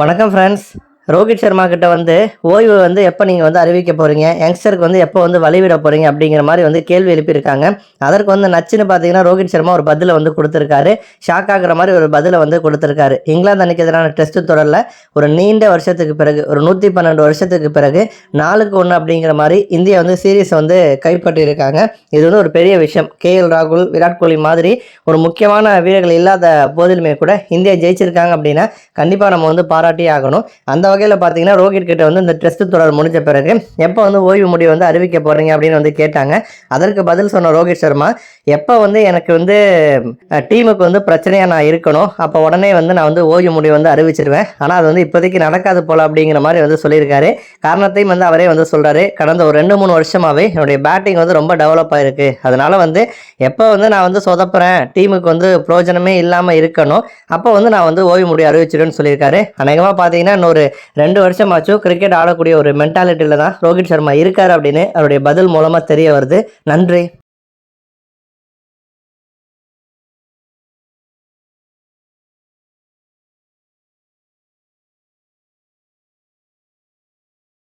வணக்கம் ஃப்ரெண்ட்ஸ் ரோஹித் சர்மா கிட்ட வந்து ஓய்வு வந்து எப்போ நீங்கள் வந்து அறிவிக்க போகிறீங்க யங்ஸ்டருக்கு வந்து எப்போ வந்து வழிவிட போகிறீங்க அப்படிங்கிற மாதிரி வந்து கேள்வி எழுப்பியிருக்காங்க. அதற்கு வந்து நச்சுன்னு பார்த்தீங்கன்னா ரோஹித் சர்மா ஒரு பதிலை வந்து கொடுத்துருக்காரு. ஷாக் ஆகிற மாதிரி ஒரு பதிலை வந்து கொடுத்துருக்காரு. இங்கிலாந்து அன்னைக்கு எதிரான டெஸ்ட் தொடரில் ஒரு நீண்ட வருஷத்துக்கு பிறகு ஒரு நூற்றி பன்னெண்டு வருஷத்துக்கு பிறகு நாலுக்கு ஒன்று அப்படிங்கிற மாதிரி இந்தியா வந்து சீரீஸ் வந்து கைப்பற்றியிருக்காங்க. இது வந்து ஒரு பெரிய விஷயம். கேஎல் ராகுல் விராட் கோலி மாதிரி ஒரு முக்கியமான வீரர்கள் இல்லாத போதிலுமே கூட இந்தியா ஜெயிச்சிருக்காங்க அப்படின்னா கண்டிப்பாக நம்ம வந்து பாராட்டியே ஆகணும். அந்த வகையில் பார்த்தீங்கன்னா ரோஹித் கிட்ட வந்து இந்த டெஸ்ட் தொடர் முடிஞ்ச பிறகு எப்போ வந்து ஓய்வு முடிவு வந்து அறிவிக்க போகிறீங்க அப்படின்னு வந்து கேட்டாங்க. அதற்கு பதில் சொன்ன ரோஹித் சர்மா எப்போ வந்து எனக்கு வந்து டீமுக்கு வந்து பிரச்சனையாக நான் இருக்கணும் அப்போ உடனே வந்து நான் வந்து ஓய்வு முடிவு வந்து அறிவிச்சிருவேன். ஆனால் அது வந்து இப்போதைக்கு நடக்காது போல அப்படிங்கிற மாதிரி வந்து சொல்லியிருக்காரு. காரணத்தையும் வந்து அவரே வந்து சொல்கிறாரு கடந்த ஒரு ரெண்டு மூணு வருஷமாகவே என்னுடைய பேட்டிங் வந்து ரொம்ப டெவலப் ஆயிருக்கு. அதனால வந்து எப்போ வந்து நான் வந்து சொதப்புறேன் டீமுக்கு வந்து பிரயோஜனமே இல்லாமல் இருக்கணும் அப்போ வந்து நான் வந்து ஓய்வு முடிவு அறிவிச்சிடுவேன்னு சொல்லியிருக்காரு. அநேகமாக பார்த்தீங்கன்னா இன்னொரு ரெண்டு வருஷமாச்சும் கிரிக்கெட் ஆடக்கூடிய ஒரு மென்டாலிட்டியில் தான் ரோஹித் சர்மா இருக்கார் அப்படின்னு அவருடைய பதில் மூலமாக தெரிய வருது. நன்றி.